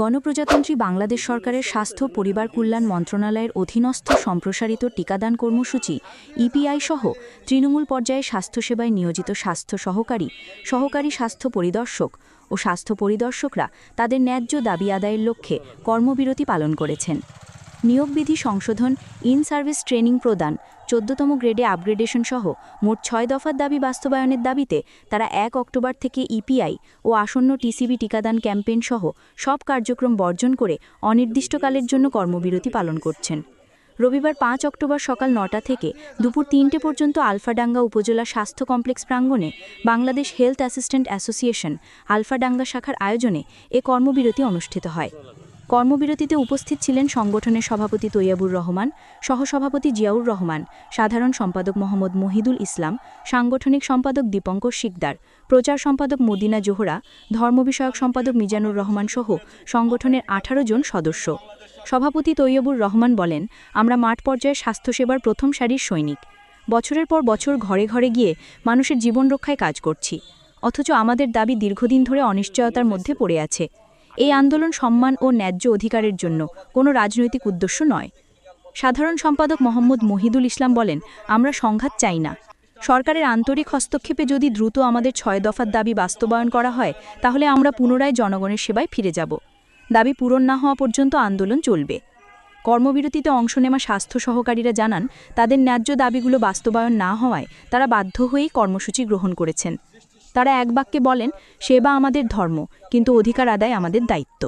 গণপ্রজাতন্ত্রী বাংলাদেশ সরকারের স্বাস্থ্য, পরিবার কল্যাণ মন্ত্রণালয়ের অধীনস্থ সম্প্রসারিত টিকাদান কর্মসূচি, ইপিআই সহ তৃণমূল পর্যায়ে স্বাস্থ্যসেবায় নিয়োজিত স্বাস্থ্য সহকারী সহকারী স্বাস্থ্য পরিদর্শক ও স্বাস্থ্য পরিদর্শকরা তাদের ন্যায্য দাবি আদায়ের লক্ষ্যে কর্মবিরতি পালন করেছেন। নিয়োগবিধি সংশোধন ইন সার্ভিস ট্রেনিং প্রদান, চোদ্দতম গ্রেডে আপগ্রেডেশন সহ মোট ছয় দফার দাবি বাস্তবায়নের দাবিতে তারা এক অক্টোবর থেকে ইপিআই ও আসন্ন টিসিবি টিকাদান ক্যাম্পেইন সহ সব কার্যক্রম বর্জন করে অনির্দিষ্টকালের জন্য কর্মবিরতি পালন করছেন। রবিবার পাঁচ অক্টোবর সকাল নটা থেকে দুপুর তিনটে পর্যন্ত আলফাডাঙ্গা উপজেলা স্বাস্থ্য কমপ্লেক্স প্রাঙ্গণে Bangladesh health assistant association Alfadanga শাখার আয়োজনে এ কর্মবিরতি অনুষ্ঠিত হয়। কর্মবিরতিতে উপস্থিত ছিলেন সংগঠনের সভাপতি তৈয়াবুর রহমান, সহসভাপতি জিয়াউর রহমান, সাধারণ সম্পাদক মোহাম্মদ মহিদুল ইসলাম, সাংগঠনিক সম্পাদক দীপঙ্কর শিকদার, প্রচার সম্পাদক মদিনা জোহরা, ধর্ম বিষয়ক সম্পাদক মিজানুর রহমান সহ সংগঠনের আঠারো জন সদস্য। সভাপতি তৈয়বুর রহমান বলেন, আমরা মাঠ পর্যায়ে স্বাস্থ্যসেবার প্রথম সারির সৈনিক। বছরের পর বছর ঘরে ঘরে গিয়ে মানুষের জীবন রক্ষায় কাজ করছি। অথচ আমাদের দাবি দীর্ঘদিন ধরে অনিশ্চয়তার মধ্যে পড়ে আছে। এই আন্দোলন সম্মান ও ন্যায্য অধিকারের জন্য কোনো রাজনৈতিক উদ্দেশ্য নয়। সাধারণ সম্পাদক মোহাম্মদ মহিদুল ইসলাম বলেন, আমরা সংঘাত চাই না। সরকারের আন্তরিক হস্তক্ষেপে যদি দ্রুত আমাদের ছয় দফার দাবি বাস্তবায়ন করা হয়, তাহলে আমরা পুনরায় জনগণের সেবায় ফিরে যাব। দাবি পূরণ না হওয়া পর্যন্ত আন্দোলন চলবে। কর্মবিরতিতে অংশ নেওয়া স্বাস্থ্য সহকারীরা জানান, তাদের ন্যায্য দাবিগুলো বাস্তবায়ন না হওয়ায় তারা বাধ্য হয়েই কর্মসূচি গ্রহণ করেছেন। তারা এক বাক্যে বলেন সেবা আমাদের ধর্ম কিন্তু অধিকার আদায় আমাদের দায়িত্ব।